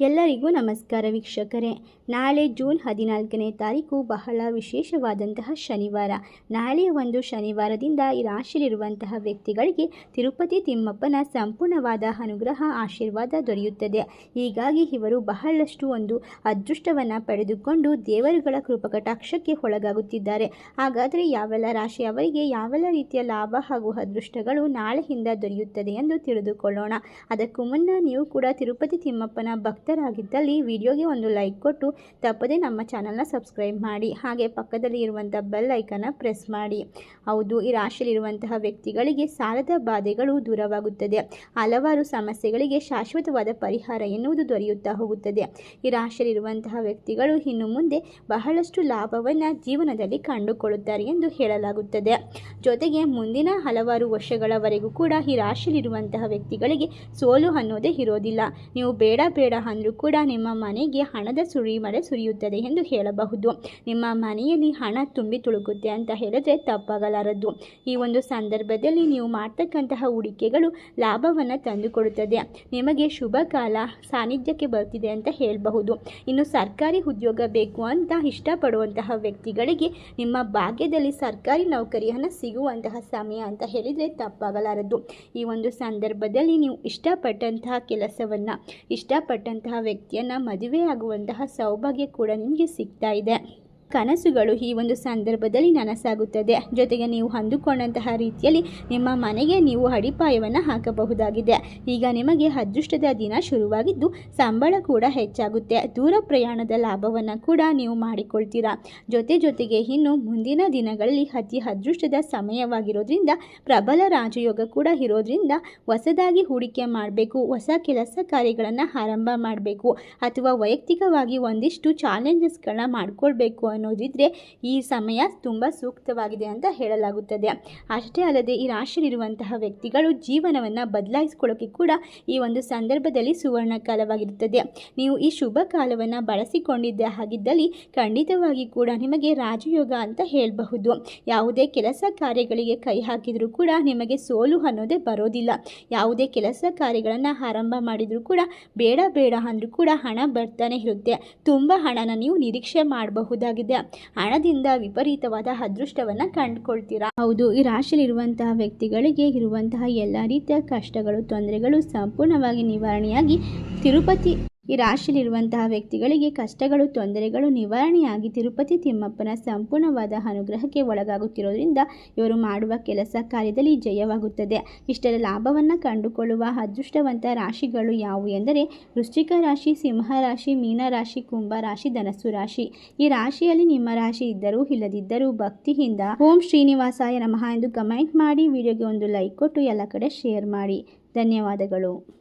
ಎಲ್ಲರಿಗೂ ನಮಸ್ಕಾರ ವೀಕ್ಷಕರೇ. ನಾಳೆ ಜೂನ್ ಹದಿನಾಲ್ಕನೇ ತಾರೀಕು ಬಹಳ ವಿಶೇಷವಾದಂತಹ ಶನಿವಾರ. ನಾಳೆ ಒಂದು ಶನಿವಾರದಿಂದ ಈ ರಾಶಿಯಲ್ಲಿರುವಂತಹ ವ್ಯಕ್ತಿಗಳಿಗೆ ತಿರುಪತಿ ತಿಮ್ಮಪ್ಪನ ಸಂಪೂರ್ಣವಾದ ಅನುಗ್ರಹ, ಆಶೀರ್ವಾದ ದೊರೆಯುತ್ತದೆ. ಹೀಗಾಗಿ ಇವರು ಬಹಳಷ್ಟು ಒಂದು ಅದೃಷ್ಟವನ್ನು ಪಡೆದುಕೊಂಡು ದೇವರುಗಳ ಕೃಪಕಟಾಕ್ಷಕ್ಕೆ ಒಳಗಾಗುತ್ತಿದ್ದಾರೆ. ಹಾಗಾದರೆ ಯಾವೆಲ್ಲ ರಾಶಿಯವರಿಗೆ ಯಾವೆಲ್ಲ ರೀತಿಯ ಲಾಭ ಹಾಗೂ ಅದೃಷ್ಟಗಳು ನಾಳೆಯಿಂದ ದೊರೆಯುತ್ತದೆ ಎಂದು ತಿಳಿದುಕೊಳ್ಳೋಣ. ಅದಕ್ಕೂ ಮುನ್ನ ನೀವು ಕೂಡ ತಿರುಪತಿ ತಿಮ್ಮಪ್ಪನ ಭಕ್ತರಾಗಿದ್ದಲ್ಲಿ ವಿಡಿಯೋಗೆ ಒಂದು ಲೈಕ್ ಕೊಟ್ಟು ತಪ್ಪದೆ ನಮ್ಮ ಚಾನಲ್ನ ಸಬ್ಸ್ಕ್ರೈಬ್ ಮಾಡಿ. ಹಾಗೆ ಪಕ್ಕದಲ್ಲಿ ಇರುವಂಥ ಬೆಲ್ ಐಕನ್ನ ಪ್ರೆಸ್ ಮಾಡಿ. ಹೌದು, ಈ ರಾಶಿಯಲ್ಲಿರುವಂತಹ ವ್ಯಕ್ತಿಗಳಿಗೆ ಸಾಲದ ಬಾಧೆಗಳು ದೂರವಾಗುತ್ತದೆ. ಹಲವಾರು ಸಮಸ್ಯೆಗಳಿಗೆ ಶಾಶ್ವತವಾದ ಪರಿಹಾರ ಎನ್ನುವುದು ದೊರೆಯುತ್ತಾ ಹೋಗುತ್ತದೆ. ಈ ರಾಶಿಯಲ್ಲಿರುವಂತಹ ವ್ಯಕ್ತಿಗಳು ಇನ್ನು ಮುಂದೆ ಬಹಳಷ್ಟು ಲಾಭವನ್ನು ಜೀವನದಲ್ಲಿ ಕಂಡುಕೊಳ್ಳುತ್ತಾರೆ ಎಂದು ಹೇಳಲಾಗುತ್ತದೆ. ಜೊತೆಗೆ ಮುಂದಿನ ಹಲವಾರು ವರ್ಷಗಳವರೆಗೂ ಕೂಡ ಈ ರಾಶಿಯಲ್ಲಿರುವಂತಹ ವ್ಯಕ್ತಿಗಳಿಗೆ ಸೋಲು ಅನ್ನೋದೇ ಇರೋದಿಲ್ಲ. ನೀವು ಬೇಡ ಬೇಡ ಅಂದರೂ ಕೂಡ ನಿಮ್ಮ ಮನೆಗೆ ಹಣದ ಸುರಿಮಳೆ ಸುರಿಯುತ್ತದೆ ಎಂದು ಹೇಳಬಹುದು. ನಿಮ್ಮ ಮನೆಯಲ್ಲಿ ಹಣ ತುಂಬಿ ತುಳುಕುತ್ತೆ ಅಂತ ಹೇಳಿದ್ರೆ ತಪ್ಪಾಗಲಾರದು ಈ ಒಂದು ಸಂದರ್ಭದಲ್ಲಿ ನೀವು ಮಾಡ್ತಕ್ಕಂತಹ ಹೂಡಿಕೆಗಳು ಲಾಭವನ್ನು ತಂದುಕೊಡುತ್ತದೆ. ನಿಮಗೆ ಶುಭ ಕಾಲ, ಸಾನ್ನಿಧ್ಯಕ್ಕೆ ಬರ್ತಿದೆ ಅಂತ ಹೇಳಬಹುದು. ಇನ್ನು ಸರ್ಕಾರಿ ಉದ್ಯೋಗ ಬೇಕು ಅಂತ ಇಷ್ಟಪಡುವಂತಹ ವ್ಯಕ್ತಿಗಳಿಗೆ ನಿಮ್ಮ ಭಾಗ್ಯದಲ್ಲಿ ಸರ್ಕಾರಿ ನೌಕರಿಯನ್ನು ಸಿಗುವಂತಹ ಸಮಯ ಅಂತ ಹೇಳಿದರೆ ತಪ್ಪಾಗಲಾರದು ಈ ಒಂದು ಸಂದರ್ಭದಲ್ಲಿ ನೀವು ಇಷ್ಟಪಟ್ಟಂತಹ ಕೆಲಸವನ್ನು, ಇಷ್ಟಪಟ್ಟಂತಹ ವ್ಯಕ್ತಿಯನ್ನು ಮದುವೆಯಾಗುವಂತಹ ಸೌಭಾಗ್ಯ ಕೂಡ ನಿಮಗೆ ಸಿಗ್ತಾ ಇದೆ. ಕನಸುಗಳು ಈ ಒಂದು ಸಂದರ್ಭದಲ್ಲಿ ನನಸಾಗುತ್ತದೆ. ಜೊತೆಗೆ ನೀವು ಅಂದುಕೊಂಡಂತಹ ರೀತಿಯಲ್ಲಿ ನಿಮ್ಮ ಮನೆಗೆ ನೀವು ಅಡಿಪಾಯವನ್ನು ಹಾಕಬಹುದಾಗಿದೆ. ಈಗ ನಿಮಗೆ ಅದೃಷ್ಟದ ದಿನ ಶುರುವಾಗಿದ್ದು ಸಂಬಳ ಕೂಡ ಹೆಚ್ಚಾಗುತ್ತೆ. ದೂರ ಪ್ರಯಾಣದ ಲಾಭವನ್ನು ಕೂಡ ನೀವು ಮಾಡಿಕೊಳ್ತೀರಾ. ಜೊತೆ ಜೊತೆಗೆ ಇನ್ನು ಮುಂದಿನ ದಿನಗಳಲ್ಲಿ ಅತಿ ಅದೃಷ್ಟದ ಸಮಯವಾಗಿರೋದ್ರಿಂದ, ಪ್ರಬಲ ರಾಜಯೋಗ ಕೂಡ ಇರೋದ್ರಿಂದ ಹೊಸದಾಗಿ ಹೂಡಿಕೆ ಮಾಡಬೇಕು. ಹೊಸ ಕೆಲಸ ಕಾರ್ಯಗಳನ್ನು ಆರಂಭ ಮಾಡಬೇಕು. ಅಥವಾ ವೈಯಕ್ತಿಕವಾಗಿ ಒಂದಿಷ್ಟು ಚಾಲೆಂಜಸ್ಗಳನ್ನ ಮಾಡಿಕೊಳ್ಬೇಕು ಅನ್ನೋದಿದ್ರೆ ಈ ಸಮಯ ತುಂಬ ಸೂಕ್ತವಾಗಿದೆ ಅಂತ ಹೇಳಲಾಗುತ್ತದೆ. ಅಷ್ಟೇ ಅಲ್ಲದೆ ಈ ರಾಶಿಯಲ್ಲಿರುವಂತಹ ವ್ಯಕ್ತಿಗಳು ಜೀವನವನ್ನು ಬದಲಾಯಿಸ್ಕೊಳ್ಳೋಕೆ ಕೂಡ ಈ ಒಂದು ಸಂದರ್ಭದಲ್ಲಿ ಸುವರ್ಣ ಕಾಲವಾಗಿರುತ್ತದೆ. ನೀವು ಈ ಶುಭ ಕಾಲವನ್ನು ಬಳಸಿಕೊಂಡಿದ್ದ ಹಾಗಿದ್ದಲ್ಲಿ ಖಂಡಿತವಾಗಿ ಕೂಡ ನಿಮಗೆ ರಾಜಯೋಗ ಅಂತ ಹೇಳಬಹುದು. ಯಾವುದೇ ಕೆಲಸ ಕಾರ್ಯಗಳಿಗೆ ಕೈ ಹಾಕಿದರೂ ಕೂಡ ನಿಮಗೆ ಸೋಲು ಅನ್ನೋದೇ ಬರೋದಿಲ್ಲ. ಯಾವುದೇ ಕೆಲಸ ಕಾರ್ಯಗಳನ್ನು ಆರಂಭ ಮಾಡಿದರೂ ಕೂಡ ಬೇಡ ಬೇಡ ಅಂದರೂ ಕೂಡ ಹಣ ಬರ್ತಾನೆ ಇರುತ್ತೆ. ತುಂಬ ಹಣನ ನೀವು ನಿರೀಕ್ಷೆ ಮಾಡಬಹುದಾಗಿದೆ. ಹಣದಿಂದ ವಿಪರೀತವಾದ ಅದೃಷ್ಟವನ್ನು ಕಂಡುಕೊಳ್ತೀರಾ? ಹೌದು, ಈ ರಾಶಿಯಲ್ಲಿರುವಂತಹ ವ್ಯಕ್ತಿಗಳಿಗೆ ಇರುವಂತಹ ಎಲ್ಲ ರೀತಿಯ ಕಷ್ಟಗಳು, ತೊಂದರೆಗಳು ಸಂಪೂರ್ಣವಾಗಿ ನಿವಾರಣೆಯಾಗಿ ತಿರುಪತಿ ಈ ರಾಶಿಯಲ್ಲಿರುವಂತಹ ವ್ಯಕ್ತಿಗಳಿಗೆ ಕಷ್ಟಗಳು, ತೊಂದರೆಗಳು, ನಿವಾರಣೆಯಾಗಿ ತಿರುಪತಿ ತಿಮ್ಮಪ್ಪನ ಸಂಪೂರ್ಣವಾದ ಅನುಗ್ರಹಕ್ಕೆ ಒಳಗಾಗುತ್ತಿರೋದ್ರಿಂದ ಇವರು ಮಾಡುವ ಕೆಲಸ ಕಾರ್ಯದಲ್ಲಿ ಜಯವಾಗುತ್ತದೆ. ಇಷ್ಟರ ಲಾಭವನ್ನು ಕಂಡುಕೊಳ್ಳುವ ಅದೃಷ್ಟವಂತ ರಾಶಿಗಳು ಯಾವುವು ಎಂದರೆ ವೃಶ್ಚಿಕ ರಾಶಿ, ಸಿಂಹ ರಾಶಿ, ಮೀನ ರಾಶಿ, ಕುಂಭ ರಾಶಿ, ಧನಸ್ಸು ರಾಶಿ. ಈ ರಾಶಿಯಲ್ಲಿ ನಿಮ್ಮ ರಾಶಿ ಇದ್ದರೂ ಇಲ್ಲದಿದ್ದರೂ ಭಕ್ತಿಯಿಂದ ಓಂ ಶ್ರೀನಿವಾಸಾಯ ನಮಃ ಎಂದು ಕಮೆಂಟ್ ಮಾಡಿ, ವಿಡಿಯೋಗೆ ಒಂದು ಲೈಕ್ ಕೊಟ್ಟು ಎಲ್ಲ ಕಡೆ ಶೇರ್ ಮಾಡಿ. ಧನ್ಯವಾದಗಳು.